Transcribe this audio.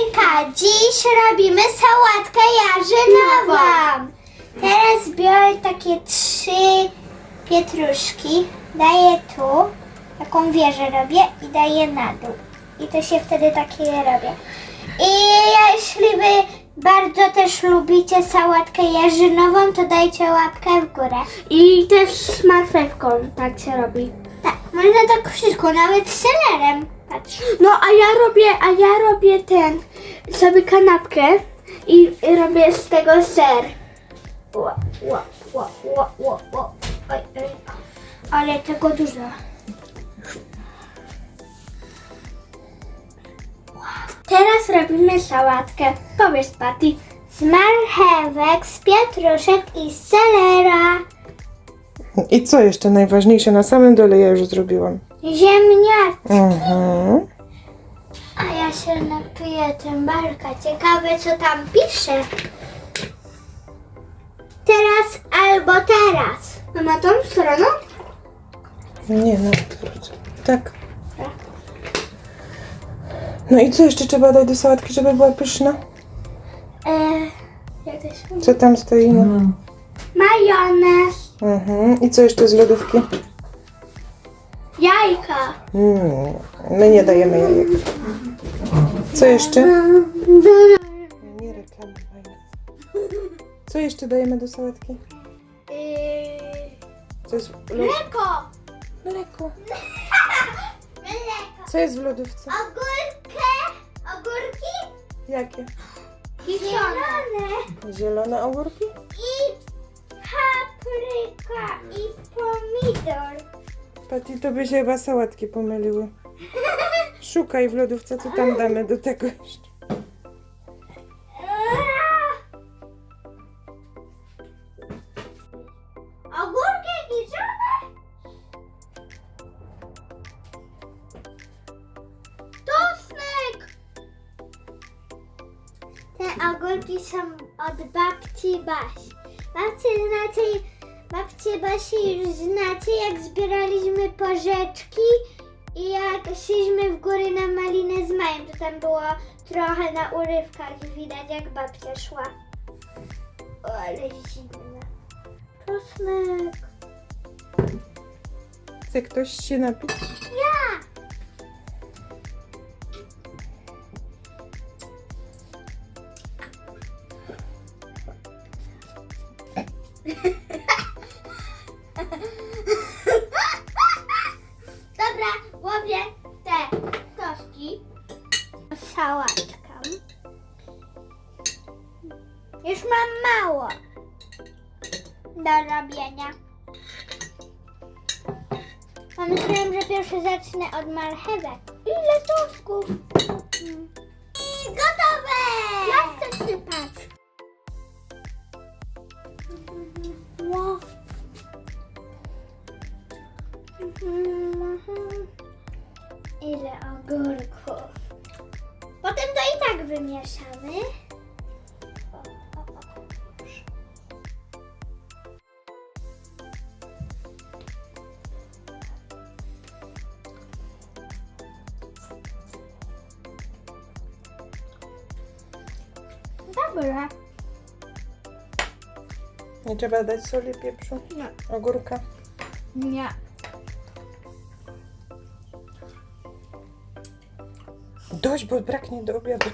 Hejka! Dziś robimy sałatkę jarzynową. Teraz biorę takie trzy pietruszki, daję tu, taką wieżę robię i daję na dół. I to się wtedy takie robię. I jeśli wy bardzo też lubicie sałatkę jarzynową, to dajcie łapkę w górę. I też z marchewką tak się robi. Tak, można tak wszystko, nawet z selerem. Patrz. No a ja robię, a ja robię ten, sobie kanapkę i robię z tego ser. Ła, ła, ła, ła, ła, ła. Oj, oj. Ale tego dużo. Teraz robimy sałatkę. Powiedz Patty. Z marchewek, z pietruszek i z selera. I co jeszcze najważniejsze? Na samym dole ja już zrobiłam. Ziemniak. Mhm. Ja się napiję tymbarka. Ciekawe co tam pisze. Teraz albo teraz. No na tą stroną? Nie, no. Tak. No i co jeszcze trzeba dać do sałatki, żeby była pyszna? E, się... Co tam stoi? No. Majonez. Mhm. I co jeszcze z lodówki? Jajka. Mm. My nie dajemy jajek. Co jeszcze? Nie. Co jeszcze dajemy do sałatki? Yy, Co jest w lo- mleko. Mleko. Mleko. Co jest w lodówce? Ogórkę. Ogórki. Jakie? Zielone. Zielone ogórki? I papryka. I pomidor. Pati, to by się chyba sałatki pomyliły. Szukaj w lodówce, co tam damy do tego jeszcze. Ogórki kiszone? Te ogórki są od babci Basi. Babci znacie, babci Basi już znacie, jak zbieraliśmy porzeczki i jak szliśmy w góry na malinę z majem, to tam było trochę na urywkach i widać jak babcia szła. O, ale zimna. Czosnek. Chce ktoś się napić? Sałatkę. Już mam mało do robienia. Pomyślałam, że pierwszy zacznę od marchewek. Ile tosków? I gotowe! Ja chcę sypać. Wow. Ile ogórków. Wymieszamy. O, o, o. Dobra. Nie trzeba dać soli, pieprzu? Nie. Ogórka? Nie. Dość, bo braknie do obiadu.